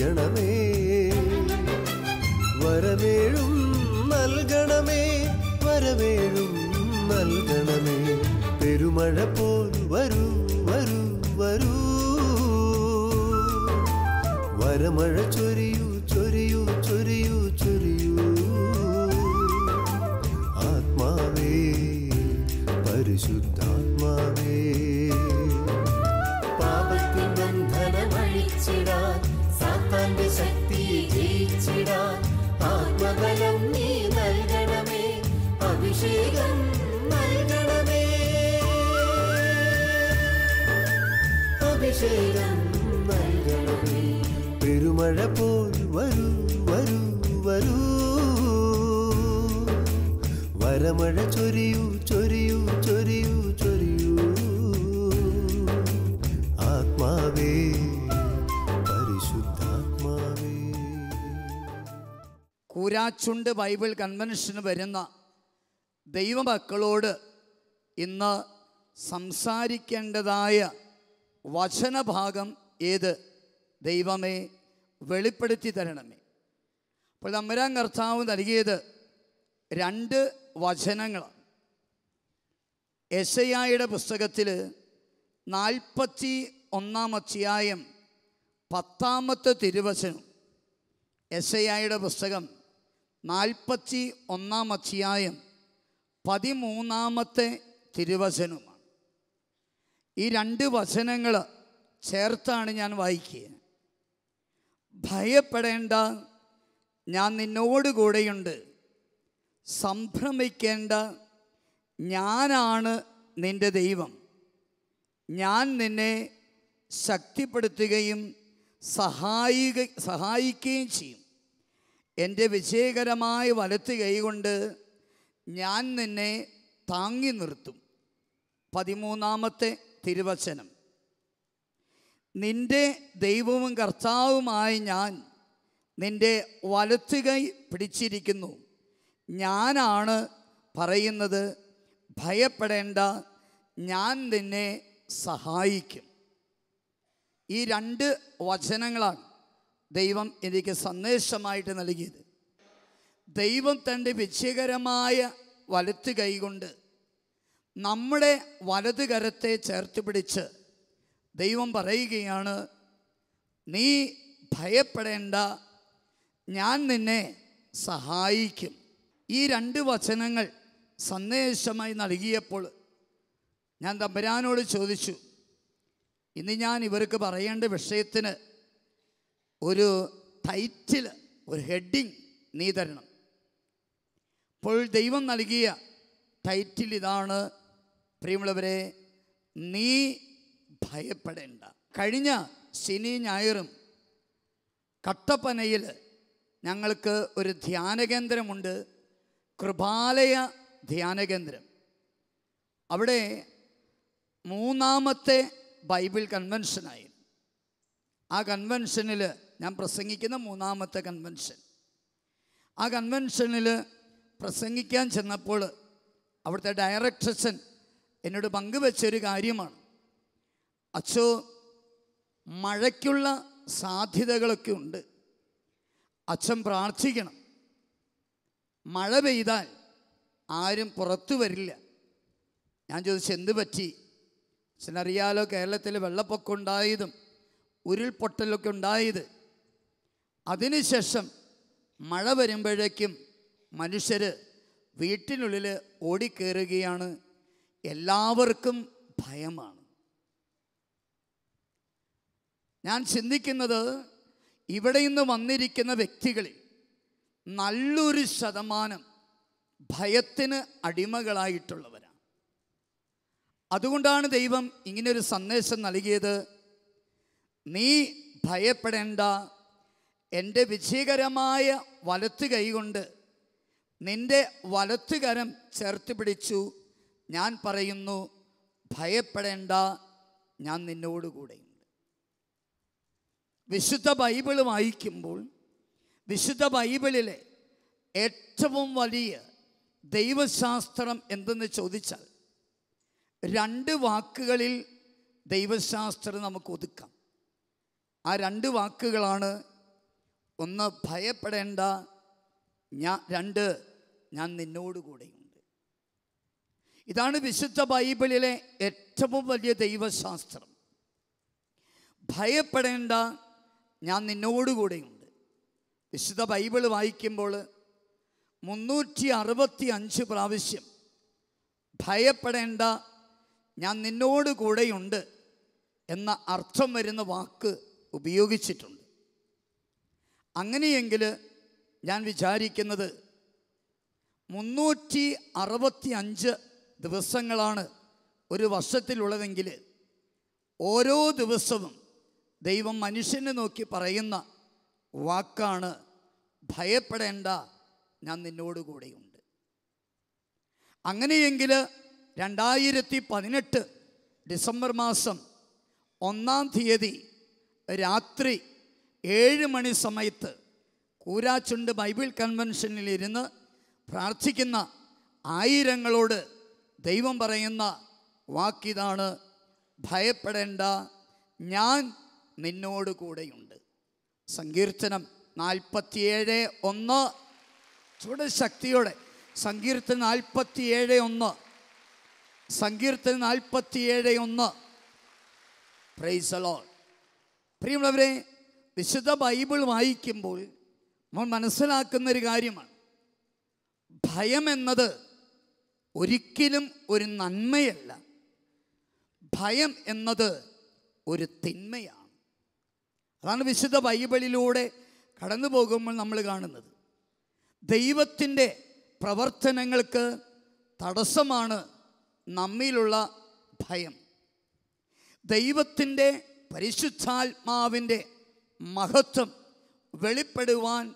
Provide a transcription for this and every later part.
தெரியணமே അഭിഷേകം നൽകണമേ. അഭിഷേകം നൽകണമേ. പെരുമഴ പോൽ വരൂ വരൂ വരൂ. വരമഴ ചൊരിയൂ ചൊരിയൂ ചൊരിയൂ ചൊരിയൂ. ആത്മാവേ പരിശുദ്ധാത്മാവേ. കൂരാച്ചുണ്ട് ബൈബിൾ കൺവെൻഷന് വരുന്ന ദൈവമക്കളോട് ഇന്ന് സംസാരിക്കേണ്ടതായ വചനഭാഗം ഏത്? ദൈവമേ വെളിപ്പെടുത്തി തരണമേ. അപ്പോൾ തമ്പുരാൻ കർത്താവ് നൽകിയത് രണ്ട് വചനങ്ങളാണ്. എസയായുടെ പുസ്തകത്തിൽ നാൽപ്പത്തി ഒന്നാം അധ്യായം പത്താമത്തെ തിരുവചനം. എസയായുടെ പുസ്തകം നാൽപ്പത്തി ഒന്നാം അധ്യായം പതിമൂന്നാമത്തെ തിരുവചനമാണ് ഈ രണ്ട് വചനങ്ങൾ ചേർത്താണ് ഞാൻ വായിക്കുക. ഭയപ്പെടേണ്ട ഞാൻ നിന്നോട് കൂടെയുണ്ട്. സംഭ്രമിക്കേണ്ട ഞാനാണ് നിന്റെ ദൈവം. ഞാൻ നിന്നെ ശക്തിപ്പെടുത്തുകയും സഹായിക സഹായിക്കുകയും ചെയ്യും. എന്റെ വിജയകരമായ വലത്ത് കൈകൊണ്ട് ഞാൻ നിന്നെ താങ്ങി നിർത്തും. പതിമൂന്നാമത്തെ തിരുവചനം. നിന്റെ ദൈവവും കർത്താവുമായി ഞാൻ നിന്റെ വലത്തുകൈ പിടിച്ചിരിക്കുന്നു. ഞാനാണ് പറയുന്നത് ഭയപ്പെടേണ്ട ഞാൻ നിന്നെ സഹായിക്കും. ഈ രണ്ട് വചനങ്ങളാണ് ദൈവം എനിക്ക് സന്ദേശമായിട്ട് നൽകിയത്. ദൈവം തന്റെ വിജയകരമായ വലത്ത് കൈകൊണ്ട് നമ്മുടെ വലത് കരത്തെ ചേർത്ത് പിടിച്ച് ദൈവം പറയുകയാണ് നീ ഭയപ്പെടേണ്ട ഞാൻ നിന്നെ സഹായിക്കും. ഈ രണ്ട് വചനങ്ങൾ സന്ദേശമായി നൽകിയപ്പോൾ ഞാൻ തമ്പരാനോട് ചോദിച്ചു ഇന്ന് ഞാൻ ഇവർക്ക് പറയേണ്ട വിഷയത്തിന് ഒരു ടൈറ്റിൽ ഒരു ഹെഡിങ് നീ തരണം. അപ്പോൾ ദൈവം നൽകിയ ടൈറ്റിൽ ഇതാണ്. പ്രിയമുള്ളവരെ നീ ഭയപ്പെടേണ്ട. കഴിഞ്ഞ ശനി ഞായറും കട്ടപ്പനയിൽ ഞങ്ങൾക്ക് ഒരു ധ്യാന കേന്ദ്രമുണ്ട്. കൃപാലയ ധ്യാന കേന്ദ്രം. അവിടെ മൂന്നാമത്തെ ബൈബിൾ കൺവെൻഷനായി ആ കൺവെൻഷനിൽ ഞാൻ പ്രസംഗിക്കുന്ന മൂന്നാമത്തെ കൺവെൻഷൻ ആ കൺവെൻഷനിൽ പ്രസംഗിക്കാൻ ചെന്നപ്പോൾ അവിടുത്തെ ഡയറക്ടർസൻ എന്നോട് പങ്കുവെച്ചൊരു കാര്യമാണ്. അച്ചോ മഴയ്ക്കുള്ള സാധ്യതകളൊക്കെ ഉണ്ട്. അച്ഛൻ പ്രാർത്ഥിക്കണം. മഴ പെയ്താൽ ആരും പുറത്തു വരില്ല. ഞാൻ ചോദിച്ചു എന്ത് പറ്റി? അച്ഛനറിയാലോ കേരളത്തിൽ വെള്ളപ്പൊക്കം ഉണ്ടായതും ഉരുൾപൊട്ടലൊക്കെ ഉണ്ടായത്. അതിനുശേഷം മഴ വരുമ്പോഴേക്കും മനുഷ്യർ വീട്ടിനുള്ളിൽ ഓടിക്കേറുകയാണ് എല്ലാവർക്കും ഭയമാണ്. ഞാൻ ചിന്തിക്കുന്നത് ഇവിടെ നിന്ന് വന്നിരിക്കുന്ന വ്യക്തികളിൽ നല്ലൊരു ശതമാനം ഭയത്തിന് അടിമകളായിട്ടുള്ളവരാണ്. അതുകൊണ്ടാണ് ദൈവം ഇങ്ങനൊരു സന്ദേശം നൽകിയത് നീ ഭയപ്പെടേണ്ട എന്റെ വിജയകരമായ വലത്ത് കൈകൊണ്ട് നിന്റെ വലത്തുകരം ചേർത്ത് പിടിച്ചു. ഞാൻ പറയുന്നു ഭയപ്പെടേണ്ട ഞാൻ നിന്നോടുകൂടെയുണ്ട് വിശുദ്ധ ബൈബിൾ വായിക്കുമ്പോൾ വിശുദ്ധ ബൈബിളിലെ ഏറ്റവും വലിയ ദൈവശാസ്ത്രം എന്തെന്ന് ചോദിച്ചാൽ രണ്ട് വാക്കുകളിൽ ദൈവശാസ്ത്രം നമുക്ക് ഒതുക്കാം. ആ രണ്ട് വാക്കുകളാണ് ഒന്ന് ഭയപ്പെടേണ്ട ഞാൻ രണ്ട് ഞാൻ നിന്നോടുകൂടെയുണ്ട്. ഇതാണ് വിശുദ്ധ ബൈബിളിലെ ഏറ്റവും വലിയ ദൈവശാസ്ത്രം. ഭയപ്പെടേണ്ട ഞാൻ നിന്നോടുകൂടെയുണ്ട്. വിശുദ്ധ ബൈബിൾ വായിക്കുമ്പോൾ മുന്നൂറ്റി അറുപത്തി അഞ്ച് പ്രാവശ്യം ഭയപ്പെടേണ്ട ഞാൻ നിന്നോട് കൂടെയുണ്ട് എന്ന അർത്ഥം വരുന്ന വാക്ക് ഉപയോഗിച്ചിട്ടുണ്ട്. അങ്ങനെയെങ്കിൽ ഞാൻ വിചാരിക്കുന്നത് മുന്നൂറ്റി അറുപത്തി അഞ്ച് ദിവസങ്ങളാണ് ഒരു വർഷത്തിലുള്ളതെങ്കിൽ ഓരോ ദിവസവും ദൈവം മനുഷ്യനെ നോക്കി പറയുന്ന വാക്കാണ് ഭയപ്പെടേണ്ട ഞാൻ നിന്നോട് കൂടെയുണ്ട്. അങ്ങനെയെങ്കിൽ രണ്ടായിരത്തി പതിനെട്ട് ഡിസംബർ മാസം ഒന്നാം തീയതി രാത്രി ഏഴ് മണി സമയത്ത് കൂരാച്ചുണ്ട് ബൈബിൾ കൺവെൻഷനിൽ ഇരുന്ന് പ്രാർത്ഥിക്കുന്ന ആയിരങ്ങളോട് ദൈവം പറയുന്ന വാക്കിതാണ് ഭയപ്പെടേണ്ട ഞാൻ നിന്നോട് കൂടെയുണ്ട്. സങ്കീർത്തനം നാൽപ്പത്തിയേഴ് ഒന്ന്. ചൂട് ശക്തിയോടെ. സങ്കീർത്തനം നാൽപ്പത്തിയേഴ് ഒന്ന്. സങ്കീർത്തനം നാൽപ്പത്തിയേഴ് ഒന്ന്. പ്രൈസലോ പ്രിയമുള്ളവരെ വിശുദ്ധ ബൈബിൾ വായിക്കുമ്പോൾ നമ്മൾ മനസ്സിലാക്കുന്ന ഒരു കാര്യമാണ്. ഭയം എന്നത് ഒരിക്കലും ഒരു നന്മയല്ല. ഭയം എന്നത് ഒരു തിന്മയാണ്. അതാണ് വിശുദ്ധ ബൈബിളിലൂടെ കടന്നു പോകുമ്പോൾ നമ്മൾ കാണുന്നത്. ദൈവത്തിന്റെ പ്രവർത്തനങ്ങൾക്ക് തടസ്സമാണ് നമ്മിലുള്ള ഭയം. ദൈവത്തിന്റെ പരിശുദ്ധാത്മാവിന്റെ മഹത്വം വെളിപ്പെടുവാൻ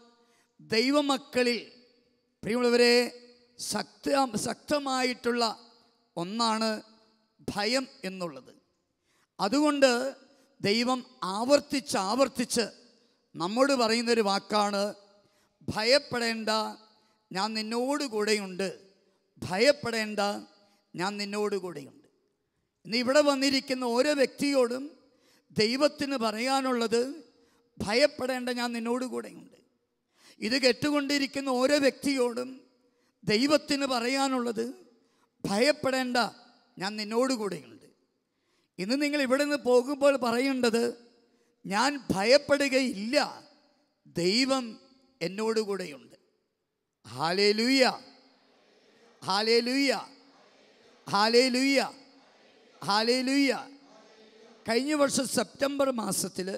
ദൈവമക്കളിൽ പ്രിയമുള്ളവരെ ശക്ത ശക്തമായിട്ടുള്ള ഒന്നാണ് ഭയം എന്നുള്ളത്. അതുകൊണ്ട് ദൈവം ആവർത്തിച്ച് ആവർത്തിച്ച് നമ്മോട് പറയുന്നൊരു വാക്കാണ് ഭയപ്പെടേണ്ട ഞാൻ നിന്നോട് കൂടെയുണ്ട്. ഭയപ്പെടേണ്ട ഞാൻ നിന്നോട് കൂടെയുണ്ട്. ഇന്ന് ഇവിടെ വന്നിരിക്കുന്ന ഓരോ വ്യക്തിയോടും ദൈവത്തിന് പറയാനുള്ളത് ഭയപ്പെടേണ്ട ഞാൻ നിന്നോടുകൂടെയുണ്ട് ഇത് കേട്ടുകൊണ്ടിരിക്കുന്ന ഓരോ വ്യക്തിയോടും ദൈവത്തിന് പറയാനുള്ളത് ഭയപ്പെടേണ്ട ഞാൻ നിന്നോടുകൂടെയുണ്ട് ഇന്ന് നിങ്ങൾ ഇവിടെ നിന്ന് പോകുമ്പോൾ പറയേണ്ടത് ഞാൻ ഭയപ്പെടുകയില്ല. ദൈവം എന്നോടുകൂടെയുണ്ട് ഹാലേ ലൂയ ഹാലേ ലൂയ ഹാലേ ലൂയ ഹാലേ ലൂയ കഴിഞ്ഞ വർഷം സെപ്റ്റംബർ മാസത്തിൽ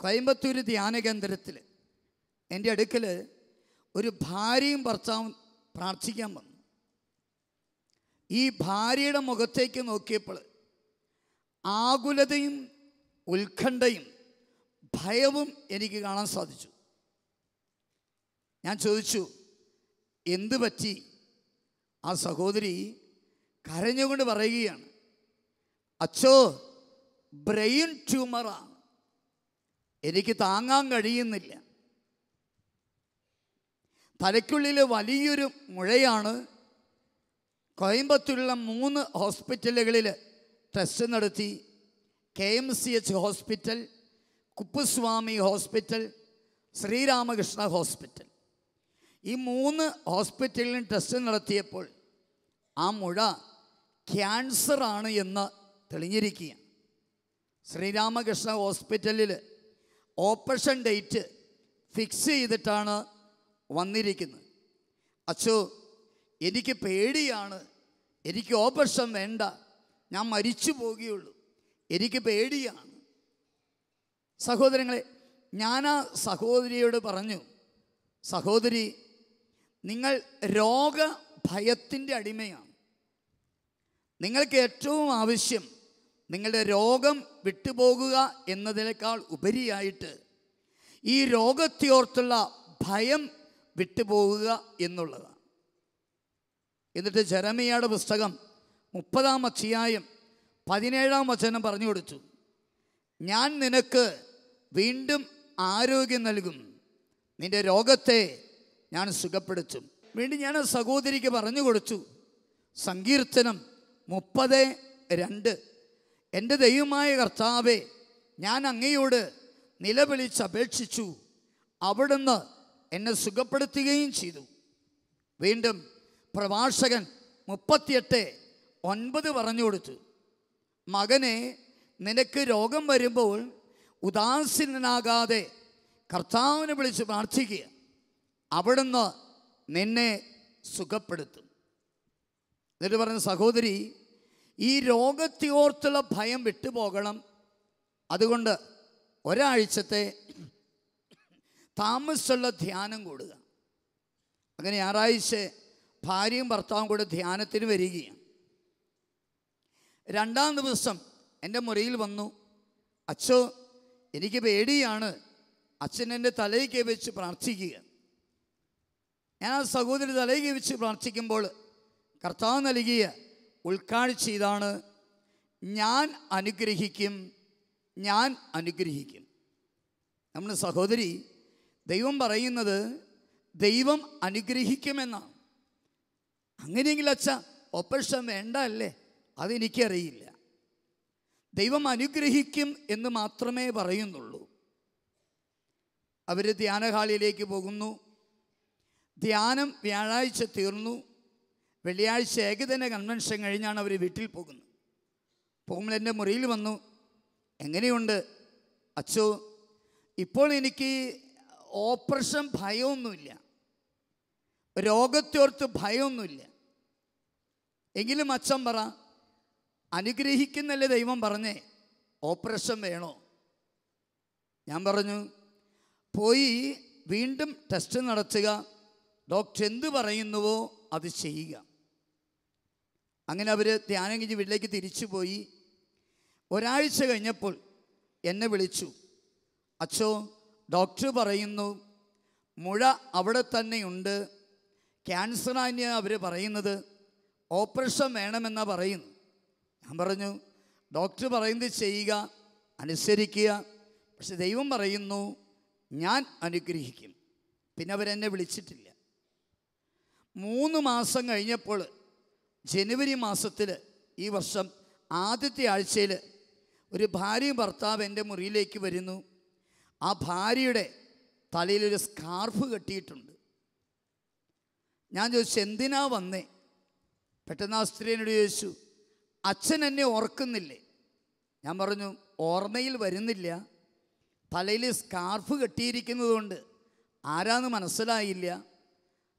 കോയമ്പത്തൂർ ധ്യാന കേന്ദ്രത്തിൽ എന്റെ അടുക്കൽ ഒരു ഭാര്യയും ഭർത്താവും പ്രാർത്ഥിക്കാൻ വന്നു. ഈ ഭാര്യയുടെ മുഖത്തേക്ക് നോക്കിയപ്പോൾ ആകുലതയും ഉത്കണ്ഠയും ഭയവും എനിക്ക് കാണാൻ സാധിച്ചു. ഞാൻ ചോദിച്ചു എന്ത് പറ്റി? ആ സഹോദരി കരഞ്ഞുകൊണ്ട് പറയുകയാണ് അച്ചോ ബ്രെയിൻ ട്യൂമറാണ് എനിക്ക് താങ്ങാൻ കഴിയുന്നില്ല. തലയ്ക്കുള്ളിൽ വലിയൊരു മുഴയാണ്. കോയമ്പത്തൂരിലുള്ള മൂന്ന് ഹോസ്പിറ്റലുകളിൽ ടെസ്റ്റ് നടത്തി. K M C H hospital Kuppuswamy hospital Sreeramakrishna hospital. ഈ മൂന്ന് ഹോസ്പിറ്റലിലും ടെസ്റ്റ് നടത്തിയപ്പോൾ ആ മുഴ ക്യാൻസറാണ് എന്ന് തെളിഞ്ഞിരിക്കുക ശ്രീരാമകൃഷ്ണ ഹോസ്പിറ്റലിൽ ഓപ്പറേഷൻ ഡേറ്റ് ഫിക്സ് ചെയ്തിട്ടാണ് വന്നിരിക്കുന്നത്. അച്ചോ എനിക്ക് പേടിയാണ്. എനിക്ക് ഓപ്പറേഷൻ വേണ്ട. ഞാൻ മരിച്ചു പോകുകയുള്ളൂ. എനിക്ക് പേടിയാണ്. സഹോദരങ്ങളെ ഞാൻ ആ സഹോദരിയോട് പറഞ്ഞു സഹോദരി നിങ്ങൾ രോഗഭയത്തിന്റെ അടിമയാണ്. നിങ്ങൾക്ക് ഏറ്റവും ആവശ്യം നിങ്ങളുടെ രോഗം വിട്ടുപോകുക എന്നതിനേക്കാൾ ഉപരിയായിട്ട് ഈ രോഗത്തെയോർത്തുള്ള ഭയം വിട്ടുപോകുക എന്നുള്ളതാണ്. എന്നിട്ട് ജരമിയയുടെ പുസ്തകം മുപ്പതാം അധ്യായം പതിനേഴാം വചനം പറഞ്ഞു കൊടുത്തു. ഞാൻ നിനക്ക് വീണ്ടും ആരോഗ്യം നൽകും. നിന്റെ രോഗത്തെ ഞാൻ സുഖപ്പെടുത്തും. വീണ്ടും ഞാൻ സഹോദരിക്ക് പറഞ്ഞു കൊടുത്തു. സങ്കീർത്തനം മുപ്പത് രണ്ട്. എന്റെ ദൈവമായ കർത്താവെ ഞാൻ അങ്ങയോട് നിലവിളിച്ച് അപേക്ഷിച്ചു. അവിടുന്ന് എന്നെ സുഖപ്പെടുത്തുകയും ചെയ്തു. വീണ്ടും പ്രഭാഷകൻ മുപ്പത്തിയെട്ട് ഒൻപത് പറഞ്ഞു കൊടുത്തു. മകനെ നിനക്ക് രോഗം വരുമ്പോൾ ഉദാസീനനാകാതെ കർത്താവിനെ വിളിച്ച് പ്രാർത്ഥിക്കുക. അവിടുന്ന് നിന്നെ സുഖപ്പെടുത്തും. എന്നിട്ട് പറഞ്ഞ സഹോദരി ഈ രോഗത്തെയോർത്തുള്ള ഭയം വിട്ടുപോകണം. അതുകൊണ്ട് ഒരാഴ്ചത്തെ താമസമുള്ള ധ്യാനം കൂടുക. അങ്ങനെ ഞായറാഴ്ച ഭാര്യയും ഭർത്താവും കൂടെ ധ്യാനത്തിന് വരികയാണ്. രണ്ടാം ദിവസം എന്റെ മുറിയിൽ വന്നു. അച്ഛോ എനിക്ക് പേടിയാണ്. അച്ഛൻ എന്റെ തലയ്ക്ക് വെച്ച് പ്രാർത്ഥിക്കുക. ഞാൻ ആ സഹോദരി തലയിൽ വെച്ച് പ്രാർത്ഥിക്കുമ്പോൾ കർത്താവ് നൽകിയ ഉൾക്കാഴ്ച ഇതാണ്. ഞാൻ അനുഗ്രഹിക്കും ഞാൻ അനുഗ്രഹിക്കും. നമ്മൾ സഹോദരി ദൈവം പറയുന്നത് ദൈവം അനുഗ്രഹിക്കുമെന്നാണ്. അങ്ങനെയെങ്കിൽ അച്ഛ ഓപ്പറേഷൻ വേണ്ട അല്ലേ? അതെനിക്കറിയില്ല. ദൈവം അനുഗ്രഹിക്കും എന്ന് മാത്രമേ പറയുന്നുള്ളൂ. അവർ ധ്യാനഹാളിയിലേക്ക് പോകുന്നു. ധ്യാനം വ്യാഴാഴ്ച തീർന്നു. വെള്ളിയാഴ്ച ഏകദിന കൺവെൻഷൻ കഴിഞ്ഞാണ് അവർ വീട്ടിൽ പോകുന്നത്. പോകുമ്പോൾ എന്റെ മുറിയിൽ വന്നു. എങ്ങനെയുണ്ട്? അച്ചോ ഇപ്പോൾ എനിക്ക് ഓപ്പറേഷൻ ഭയമൊന്നുമില്ല. രോഗത്തോർത്ത് ഭയമൊന്നുമില്ല. എങ്കിലും അച്ഛൻ പറ അനുഗ്രഹിക്കുന്നല്ലേ ദൈവം പറഞ്ഞേ ഓപ്പറേഷൻ വേണോ? ഞാൻ പറഞ്ഞു പോയി വീണ്ടും ടെസ്റ്റ് നടത്തുക. ഡോക്ടർ എന്ത് പറയുന്നുവോ അത് ചെയ്യുക. അങ്ങനെ അവർ ധ്യാനം കഴിഞ്ഞ് വീട്ടിലേക്ക് തിരിച്ചു പോയി. ഒരാഴ്ച കഴിഞ്ഞപ്പോൾ എന്നെ വിളിച്ചു. അച്ഛോ ഡോക്ടർ പറയുന്നു മുഴ അവിടെ തന്നെയുണ്ട്. ക്യാൻസറാണ് അവർ പറയുന്നത്. ഓപ്പറേഷൻ വേണമെന്നാണ് പറയുന്നു. ഞാൻ പറഞ്ഞു ഡോക്ടർ പറയുന്നത് ചെയ്യുക അനുസരിക്കുക. പക്ഷെ ദൈവം പറയുന്നു ഞാൻ അനുഗ്രഹിക്കും. പിന്നെ അവരെന്നെ വിളിച്ചിട്ടില്ല. മൂന്ന് മാസം കഴിഞ്ഞപ്പോൾ ജനുവരി മാസത്തിൽ ഈ വർഷം ആദ്യത്തെ ആഴ്ചയിൽ ഒരു ഭാര്യയും ഭർത്താവ് എന്റെ മുറിയിലേക്ക് വരുന്നു. ആ ഭാര്യയുടെ തലയിലൊരു സ്കാർഫ് കെട്ടിയിട്ടുണ്ട്. ഞാൻ ചോദിച്ചു എന്തിനാ വന്നേ? പെട്ടെന്ന് ആ സ്ത്രീനോട് ചോദിച്ചു അച്ഛൻ എന്നെ ഓർക്കുന്നില്ലേ? ഞാൻ പറഞ്ഞു ഓർമ്മയിൽ വരുന്നില്ല. തലയിൽ സ്കാർഫ് കെട്ടിയിരിക്കുന്നതുകൊണ്ട് ആരാന്ന് മനസ്സിലായില്ല.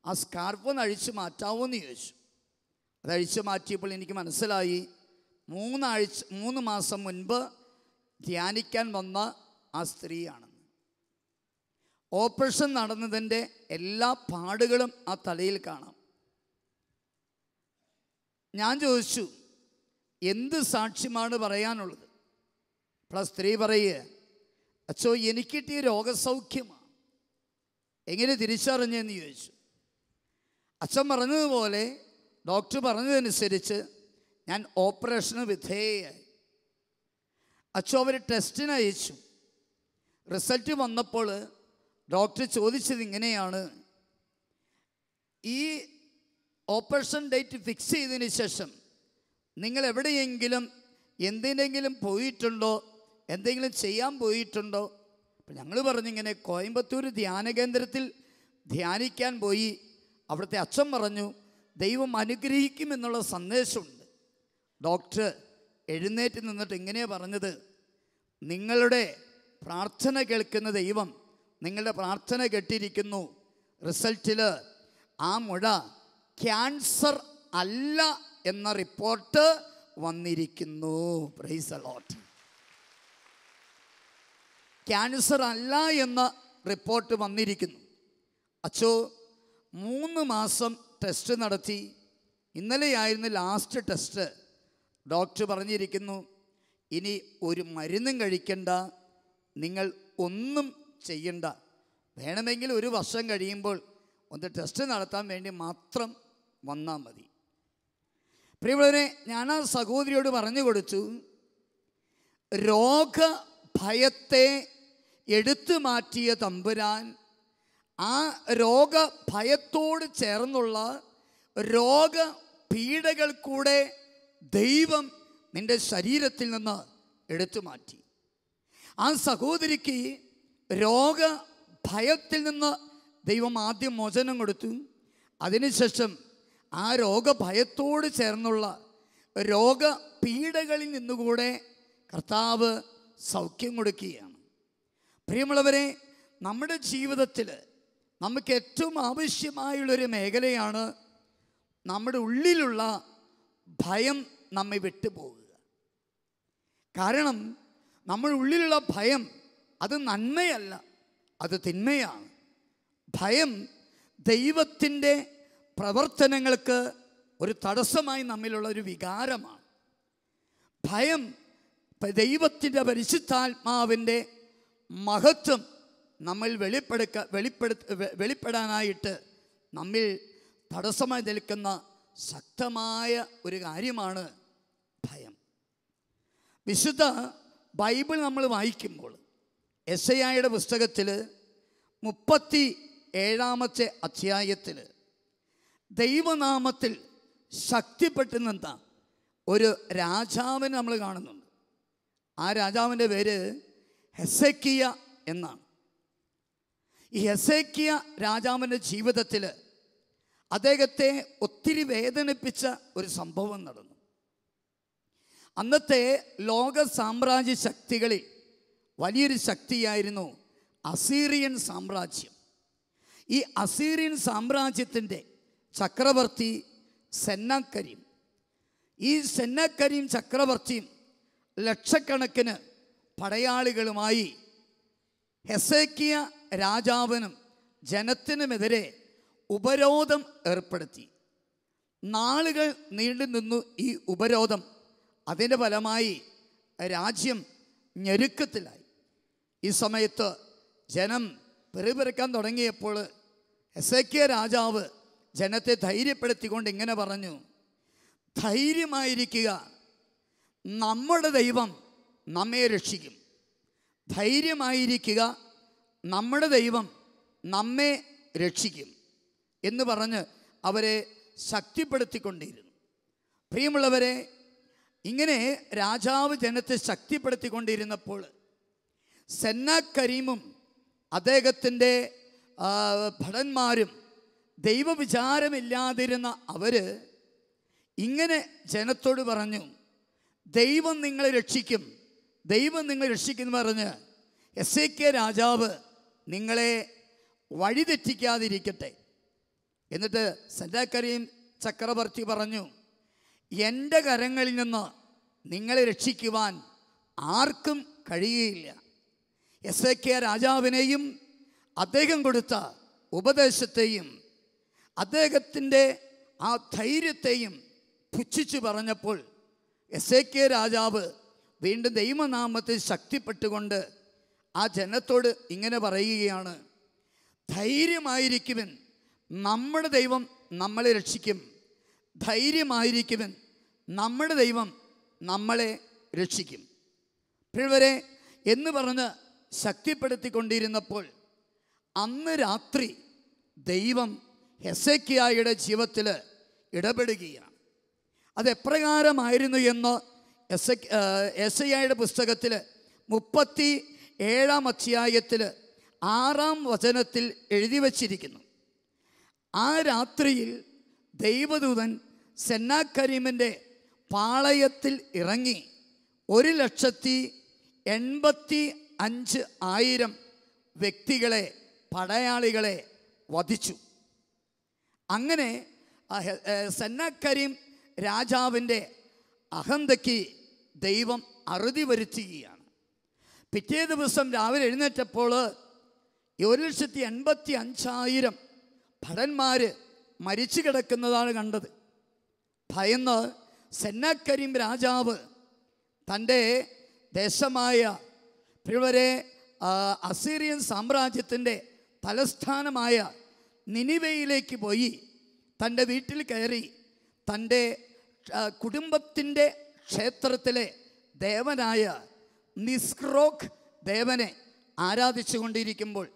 ആ സ്കാർഫ് ഒന്ന് അഴിച്ചു മാറ്റാവോ എന്ന് ചോദിച്ചു. അത് അഴിച്ചു മാറ്റിയപ്പോൾ എനിക്ക് മനസ്സിലായി. മൂന്നാഴ്ച മൂന്ന് മാസം മുൻപ് ധ്യാനിക്കാൻ വന്ന ആ സ്ത്രീയാണെന്ന്. ഓപ്പറേഷൻ നടന്നതിന്റെ എല്ലാ പാടുകളും ആ തലയിൽ കാണാം. ഞാൻ ചോദിച്ചു എന്ത് സാക്ഷ്യമാണ് പറയാനുള്ളത്? പ്ലസ് സ്ത്രീ പറയുക അച്ഛോ എനിക്ക് കിട്ടിയ രോഗസൗഖ്യമാണ് എങ്ങനെ തിരിച്ചറിഞ്ഞെന്ന് ചോദിച്ചു. അച്ഛൻ പറഞ്ഞതുപോലെ ഡോക്ടർ പറഞ്ഞതനുസരിച്ച് ഞാൻ ഓപ്പറേഷന് വിധേയയായി അച്ഛൻ അവർ ടെസ്റ്റിന് അയച്ചു. റിസൾട്ട് വന്നപ്പോൾ ഡോക്ടർ ചോദിച്ചത് ഇങ്ങനെയാണ്. ഈ ഓപ്പറേഷൻ ഡേറ്റ് ഫിക്സ് ചെയ്തതിന് ശേഷം നിങ്ങൾ എവിടെയെങ്കിലും എന്തിനെങ്കിലും പോയിട്ടുണ്ടോ? എന്തെങ്കിലും ചെയ്യാൻ പോയിട്ടുണ്ടോ? അപ്പം ഞങ്ങൾ പറഞ്ഞിങ്ങനെ കോയമ്പത്തൂർ ധ്യാന കേന്ദ്രത്തിൽ ധ്യാനിക്കാൻ പോയി. അവിടുത്തെ അച്ഛൻ പറഞ്ഞു ദൈവം അനുഗ്രഹിക്കുമെന്നുള്ള സന്ദേശമുണ്ട്. ഡോക്ടർ എഴുന്നേറ്റ് നിന്നിട്ട് ഇങ്ങനെയാണ് പറഞ്ഞത്? നിങ്ങളുടെ പ്രാർത്ഥന കേൾക്കുന്ന ദൈവം നിങ്ങളുടെ പ്രാർത്ഥന കേട്ടിരിക്കുന്നു. റിസൾട്ടിൽ ആ മുഴ ക്യാൻസർ അല്ല എന്ന റിപ്പോർട്ട് വന്നിരിക്കുന്നു. പ്രൈസ് അലോട്ട് ക്യാൻസർ അല്ല എന്ന റിപ്പോർട്ട് വന്നിരിക്കുന്നു. അച്ചോ മൂന്ന് മാസം ടെസ്റ്റ് നടത്തി. ഇന്നലെയായിരുന്നു ലാസ്റ്റ് ടെസ്റ്റ് ഡോക്ടർ പറഞ്ഞിരിക്കുന്നു ഇനി ഒരു മരുന്നും കഴിക്കണ്ട നിങ്ങൾ ഒന്നും ചെയ്യണ്ട. വേണമെങ്കിൽ ഒരു വർഷം കഴിയുമ്പോൾ ഒന്ന് ടെസ്റ്റ് നടത്താൻ വേണ്ടി മാത്രം വന്നാൽ മതി. പ്രിയവളനെ ഞാൻ ആ സഹോദരിയോട് പറഞ്ഞു കൊടുത്തു രോഗഭയത്തെ എടുത്തു മാറ്റിയ തമ്പുരാൻ ആ രോഗ രോഗഭയത്തോട് ചേർന്നുള്ള രോഗ പീഡകൾ കൂടെ ദൈവം നിന്റെ ശരീരത്തിൽ നിന്ന് എടുത്തു മാറ്റി. ആ സഹോദരിക്ക് രോഗ ഭയത്തിൽ നിന്ന് ദൈവം ആദ്യം മോചനം കൊടുത്തു. അതിനുശേഷം ആ രോഗഭയത്തോട് ചേർന്നുള്ള രോഗ രോഗപീഡകളിൽ നിന്നുകൂടെ കർത്താവ് സൗഖ്യം കൊടുക്കുകയാണ്. പ്രിയമുള്ളവരെ നമ്മുടെ ജീവിതത്തിൽ നമുക്ക് ഏറ്റവും ആവശ്യമായുള്ളൊരു മേഖലയാണ് നമ്മുടെ ഉള്ളിലുള്ള ഭയം നമ്മെ വിട്ടുപോകുക കാരണം നമ്മുടെ ഉള്ളിലുള്ള ഭയം അത് നന്മയല്ല അത് തിന്മയാണ്. ഭയം ദൈവത്തിന്റെ പ്രവർത്തനങ്ങൾക്ക് ഒരു തടസ്സമായി നമ്മിലുള്ള ഒരു വികാരമാണ്. ഭയം ദൈവത്തിന്റെ പരിശുദ്ധാത്മാവിന്റെ മഹത്വം നമ്മൾ വെളിപ്പെടുക്ക വെളിപ്പെടുത്ത വെ- വെളിപ്പെടാനായിട്ട് നമ്മിൽ തടസ്സമായി നിൽക്കുന്ന ശക്തമായ ഒരു കാര്യമാണ് ഭയം. വിശുദ്ധ ബൈബിൾ നമ്മൾ വായിക്കുമ്പോൾ എസ് ഐ ആയുടെ പുസ്തകത്തിൽ മുപ്പത്തി ഏഴാമത്തെ അധ്യായത്തിൽ ദൈവനാമത്തിൽ ശക്തിപ്പെട്ടു നിന്ന ഒരു രാജാവിനെ നമ്മൾ കാണുന്നുണ്ട്. ആ രാജാവിന്റെ പേര് ഹെസക്കിയ എന്നാണ്. ഈ ഹെസേക്കിയ രാജാവിന്റെ ജീവിതത്തിൽ അദ്ദേഹത്തെ ഒത്തിരി വേദനിപ്പിച്ച ഒരു സംഭവം നടന്നു. അന്നത്തെ ലോക സാമ്രാജ്യ ശക്തികളിൽ വലിയൊരു ശക്തിയായിരുന്നു അസീറിയൻ സാമ്രാജ്യം. ഈ അസീറിയൻ സാമ്രാജ്യത്തിന്റെ ചക്രവർത്തി സെന്നാക്കരീം. ഈ സെന്നാക്കരീം ചക്രവർത്തിയും ലക്ഷക്കണക്കിന് പടയാളികളുമായി ഹെസേക്കിയ രാജാവിനും ജനത്തിനുമെതിരെ ഉപരോധം ഏർപ്പെടുത്തി. നാളുകൾ നീണ്ടു നിന്നു ഈ ഉപരോധം അതിന്റെ ഫലമായി രാജ്യം ഞെരുക്കത്തിലായി. ഈ സമയത്ത് ജനം പെറുപിറക്കാൻ തുടങ്ങിയപ്പോൾ എസേക്കിയ രാജാവ് ജനത്തെ ധൈര്യപ്പെടുത്തിക്കൊണ്ട് ഇങ്ങനെ പറഞ്ഞു ധൈര്യമായിരിക്കുക. നമ്മുടെ ദൈവം നമ്മെ രക്ഷിക്കും. ധൈര്യമായിരിക്കുക നമ്മുടെ ദൈവം നമ്മെ രക്ഷിക്കും എന്ന് പറഞ്ഞ് അവരെ ശക്തിപ്പെടുത്തിക്കൊണ്ടിരുന്നു. പ്രിയമുള്ളവരെ ഇങ്ങനെ രാജാവ് ജനത്തെ ശക്തിപ്പെടുത്തിക്കൊണ്ടിരുന്നപ്പോൾ സെന്ന കരീമും അദ്ദേഹത്തിന്റെ ഭടന്മാരും ദൈവവിചാരമില്ലാതിരുന്ന അവർ ഇങ്ങനെ ജനത്തോട് പറഞ്ഞു ദൈവം നിങ്ങളെ രക്ഷിക്കും ദൈവം നിങ്ങളെ രക്ഷിക്കും എന്ന് പറഞ്ഞ് എസ് എ കെ രാജാവ് നിങ്ങളെ വഴിതെറ്റിക്കാതിരിക്കട്ടെ. എന്നിട്ട് സെന്റാക്കരീം ചക്രവർത്തി പറഞ്ഞു എന്റെ കരങ്ങളിൽ നിന്ന് നിങ്ങളെ രക്ഷിക്കുവാൻ ആർക്കും കഴിയുകയില്ല. എസ് എ കെ രാജാവിനെയും അദ്ദേഹം കൊടുത്ത ഉപദേശത്തെയും അദ്ദേഹത്തിന്റെ ആ ധൈര്യത്തെയും പുച്ഛിച്ചു പറഞ്ഞപ്പോൾ എസ് എ കെ രാജാവ് വീണ്ടും ദൈവനാമത്തെ ശക്തിപ്പെട്ടുകൊണ്ട് ആ ജനത്തോട് ഇങ്ങനെ പറയുകയാണ് ധൈര്യമായിരിക്കുവൻ നമ്മുടെ ദൈവം നമ്മളെ രക്ഷിക്കും. ധൈര്യമായിരിക്കുവൻ നമ്മുടെ ദൈവം നമ്മളെ രക്ഷിക്കും. പിഴവരെ എന്ന് പറഞ്ഞ് ശക്തിപ്പെടുത്തിക്കൊണ്ടിരുന്നപ്പോൾ അന്ന് രാത്രി ദൈവം ഹെസക്കിയായുടെ ജീവിതത്തിൽ ഇടപെടുകയാണ്. അതെപ്രകാരമായിരുന്നു എന്ന് എസ് എസ് ഐയുടെ പുസ്തകത്തിൽ മുപ്പത്തി ഏഴാം അധ്യായത്തിൽ ആറാം വചനത്തിൽ എഴുതി വച്ചിരിക്കുന്നു. ആ രാത്രിയിൽ ദൈവദൂതൻ സെന്നാക്കരീമിന്റെ പാളയത്തിൽ ഇറങ്ങി ഒരു ലക്ഷത്തി എൺപത്തി അഞ്ച് ആയിരം വ്യക്തികളെ പടയാളികളെ വധിച്ചു. അങ്ങനെ ഏ, രാജാവിന്റെ അഹന്തയ്ക്ക് ദൈവം അറുതി വരുത്തുകയാണ്. പിറ്റേ ദിവസം രാവിലെ എഴുന്നേറ്റപ്പോൾ ഒരു ലക്ഷത്തി എൺപത്തി അഞ്ചായിരം ഭടന്മാർ മരിച്ചു കിടക്കുന്നതാണ് കണ്ടത്. ഭയന്ന് സെന്നാക്കരീം രാജാവ് തന്റെ ദേശമായ പ്രിയവരെ അസീറിയൻ സാമ്രാജ്യത്തിന്റെ തലസ്ഥാനമായ നിനിവയിലേക്ക് പോയി. തന്റെ വീട്ടിൽ കയറി തന്റെ കുടുംബത്തിന്റെ ക്ഷേത്രത്തിലെ ദേവനായ നിസ്ക്രോക്ക് ദേവനെ ആരാധിച്ചു കൊണ്ടിരിക്കുമ്പോൾ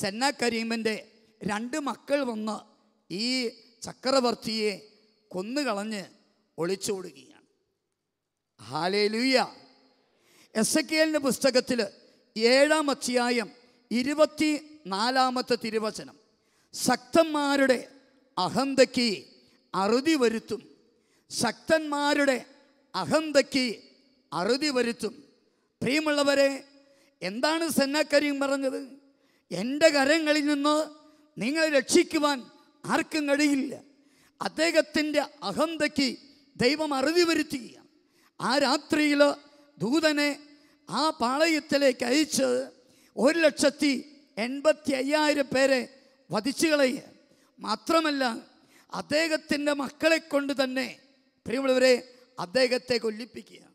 സെന്ന കരീമിന്റെ രണ്ട് മക്കൾ വന്ന് ഈ ചക്രവർത്തിയെ കൊന്നുകളഞ്ഞ് ഒളിച്ചോടുകയാണ്. ഹാലേലുയ്യ എസ് എ പുസ്തകത്തിൽ ഏഴാം അധ്യായം ഇരുപത്തി നാലാമത്തെ തിരുവചനം. ശക്തന്മാരുടെ അഹന്തയ്ക്ക് അറുതി വരുത്തും. ശക്തന്മാരുടെ അഹന്തയ്ക്ക് അറുതി വരുത്തും. പ്രിയമുള്ളവരെ എന്താണ് സെന്നക്കരീം പറഞ്ഞത്? എന്റെ കരങ്ങളിൽ നിന്ന് നിങ്ങളെ രക്ഷിക്കുവാൻ ആർക്കും കഴിയില്ല. അദ്ദേഹത്തിന്റെ അഹന്തയ്ക്ക് ദൈവം അറുതി വരുത്തുകയാണ്. ആ രാത്രിയിൽ ദൂതനെ ആ പാളയത്തിലേക്ക് അയച്ച് ഒരു ലക്ഷത്തി എൺപത്തി അയ്യായിരം പേരെ വധിച്ചു കളയുക. മാത്രമല്ല അദ്ദേഹത്തിന്റെ മക്കളെ കൊണ്ട് തന്നെ പ്രിയമുള്ളവരെ അദ്ദേഹത്തെ കൊല്ലിപ്പിക്കുക.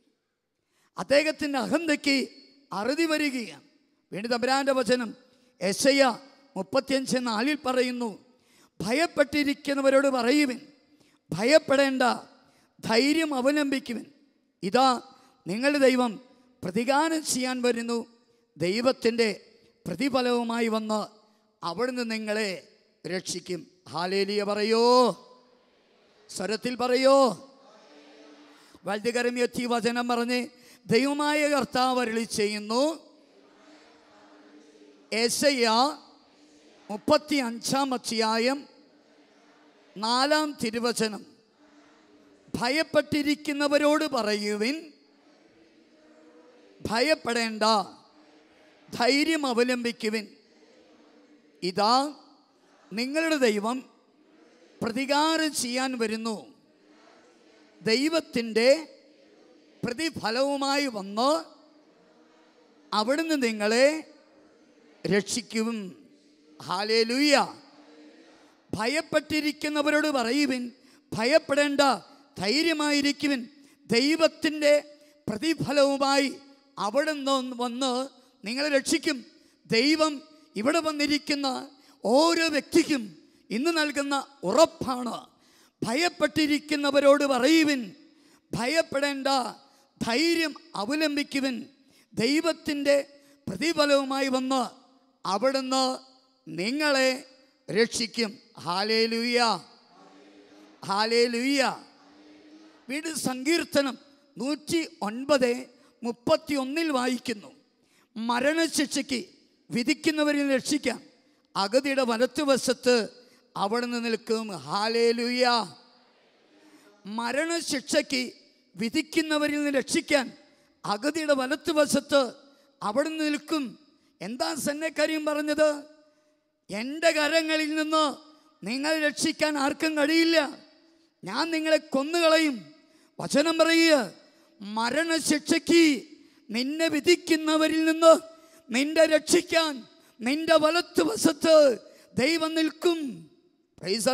അദ്ദേഹത്തിന്റെ അഹന്തയ്ക്ക് അറുതി വരികയാണ്. വേണ്ടി തമ്പുരാന്റെ വചനം. എസയ്യ മുപ്പത്തിയഞ്ച് നാലിൽ പറയുന്നു ഭയപ്പെട്ടിരിക്കുന്നവരോട് പറയുവിൻ ഭയപ്പെടേണ്ട ധൈര്യം അവലംബിക്കുവിൻ. ഇതാ നിങ്ങളുടെ ദൈവം പ്രതികാരം ചെയ്യാൻ വരുന്നു ദൈവത്തിന്റെ പ്രതിഫലവുമായി വന്ന് അവിടുന്ന് നിങ്ങളെ രക്ഷിക്കും. ഹാലേലിയ പറയോ? സ്വരത്തിൽ പറയോ? വലുതുകരമെത്തി വചനം പറഞ്ഞ് ദൈവമായ കർത്താവ് അരുളി ചെയ്യുന്നു. ഏശയ്യ മുപ്പത്തി അഞ്ചാം അധ്യായം നാലാം തിരുവചനം. ഭയപ്പെട്ടിരിക്കുന്നവരോട് പറയുവിൻ ഭയപ്പെടേണ്ട ധൈര്യം അവലംബിക്കുവിൻ. ഇതാ നിങ്ങളുടെ ദൈവം പ്രതികാരം ചെയ്യാൻ വരുന്നു. ദൈവത്തിന്റെ പ്രതിഫലവുമായി വന്ന് അവിടുന്ന് നിങ്ങളെ രക്ഷിക്കും. ഹാലേലൂയ ഭയപ്പെട്ടിരിക്കുന്നവരോട് പറയുവിൻ ഭയപ്പെടേണ്ട ധൈര്യമായിരിക്കുവിൻ. ദൈവത്തിന്റെ പ്രതിഫലവുമായി അവിടുന്ന് വന്ന് നിങ്ങളെ രക്ഷിക്കും. ദൈവം ഇവിടെ വന്നിരിക്കുന്ന ഓരോ വ്യക്തിക്കും ഇന്ന് നൽകുന്ന ഉറപ്പാണ്. ഭയപ്പെട്ടിരിക്കുന്നവരോട് പറയുവിൻ ഭയപ്പെടേണ്ട ധൈര്യം അവലംബിക്കുവൻ. ദൈവത്തിന്റെ പ്രതിഫലവുമായി വന്ന് അവിടുന്ന് നിങ്ങളെ രക്ഷിക്കും. ഹാലേലുയ്യ ഹാലേലുയ്യ വീട് സങ്കീർത്തനം നൂറ്റി ഒൻപത് മുപ്പത്തി ഒന്നിൽ വായിക്കുന്നു. മരണശിക്ഷയ്ക്ക് വിധിക്കുന്നവരിൽ രക്ഷിക്കാം. അഗതിയുടെ വലത്തുവശത്ത് അവിടുന്ന് നിൽക്കും. ഹാലേ ഹാലേലുയ്യ മരണശിക്ഷയ്ക്ക് വിധിക്കുന്നവരിൽ നിന്ന് രക്ഷിക്കാൻ അഗതിയുടെ വലത്തുവശത്ത് നിന്ന് നിൽക്കും. എന്താ സന്നക്കാര്യം പറഞ്ഞത്? എന്റെ കരങ്ങളിൽ നിന്ന് നിങ്ങൾ രക്ഷിക്കാൻ ആർക്കും കഴിയില്ല. ഞാൻ നിങ്ങളെ കൊന്നുകളയും. വചനം പറയുക മരണശിക്ഷയ്ക്ക് നിന്നെ വിധിക്കുന്നവരിൽ നിന്ന് നിന്റെ രക്ഷിക്കാൻ നിന്റെ വലത്തുവശത്ത് ദൈവം നിൽക്കും. പ്രൈസ്.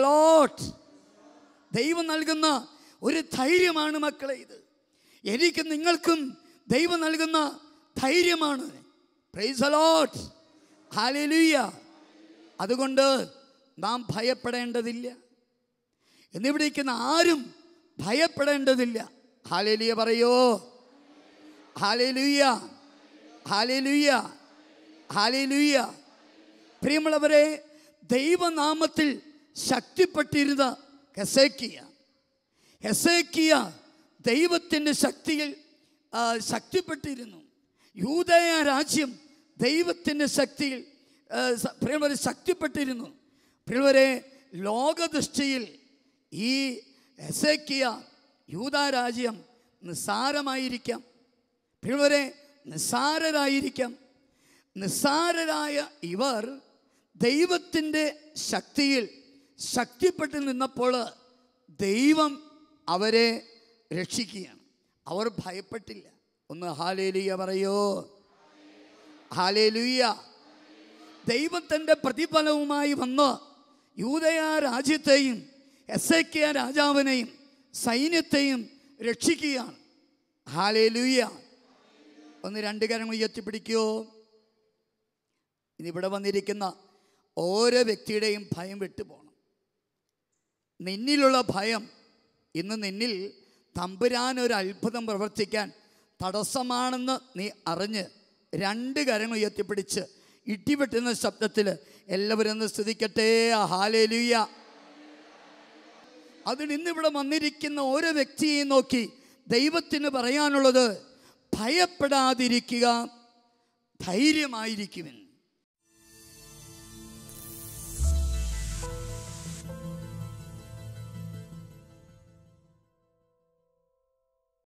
ദൈവം നൽകുന്ന ഒരു ധൈര്യമാണ് മക്കളെ ഇത്. എനിക്ക് നിങ്ങൾക്കും ദൈവം നൽകുന്ന ധൈര്യമാണ്. പ്രൈസ് അലോട്ട് അതുകൊണ്ട് നാം ഭയപ്പെടേണ്ടതില്ല. എന്നിവിടെ ഇരിക്കുന്ന ആരും ഭയപ്പെടേണ്ടതില്ല. ഹാലലിയ പറയോ? ഹാലലുയ്യ ഹാലലുയ്യ ഹാലലുയ്യ പ്രിയമുള്ളവരെ ദൈവനാമത്തിൽ ശക്തിപ്പെട്ടിരുന്ന ഹെസേക്കിയ ഹെസേക്കിയ ദൈവത്തിന്റെ ശക്തിയിൽ ശക്തിപ്പെട്ടിരുന്നു. യൂതയ രാജ്യം ദൈവത്തിന്റെ ശക്തിയിൽ പ്രിയവരെ ശക്തിപ്പെട്ടിരുന്നു. പ്രിയവരെ ലോകദൃഷ്ടിയിൽ ഈ ഹെസേക്കിയ യൂത രാജ്യം നിസ്സാരമായിരിക്കാം. പ്രിയവരെ നിസ്സാരരായിരിക്കാം. നിസ്സാരരായ ഇവർ ദൈവത്തിന്റെ ശക്തിയിൽ ശക്തിപ്പെട്ട് നിന്നപ്പോൾ ദൈവം അവരെ രക്ഷിക്കുകയാണ്. അവർ ഭയപ്പെട്ടില്ല. ഒന്ന് ഹാലേലുയ പറയോ? ഹാലേലുയ്യ ദൈവത്തിന്റെ തന്റെ പ്രതിഫലവുമായി വന്ന് യൂതയ രാജ്യത്തെയും എസ് എ കെ രാജാവിനെയും സൈന്യത്തെയും രക്ഷിക്കുകയാണ്. ഹാലേലുയ്യ ഒന്ന് രണ്ട് കരങ്ങൾ ഉയർത്തിപ്പിടിക്കോ. ഇന്നിവിടെ വന്നിരിക്കുന്ന ഓരോ വ്യക്തിയുടെയും ഭയം വിട്ടുപോകണം. നിന്നിലുള്ള ഭയം ഇന്ന് നിന്നിൽ തമ്പുരാൻ ഒരു അത്ഭുതം പ്രവർത്തിക്കാൻ തടസ്സമാണെന്ന് നീ അറിഞ്ഞ് രണ്ട് കരങ്ങൾ ഉയർത്തിപ്പിടിച്ച് ഇടിവെട്ടുന്ന ശബ്ദത്തിൽ എല്ലാവരും ഒന്ന് സ്തുതിക്കട്ടെ. ഹാലേലുയ്യ അതിന് ഇന്നിവിടെ വന്നിരിക്കുന്ന ഓരോ വ്യക്തിയെയും നോക്കി ദൈവത്തിന് പറയാനുള്ളത് ഭയപ്പെടാതിരിക്കുക ധൈര്യമായിരിക്കുമെന്ന്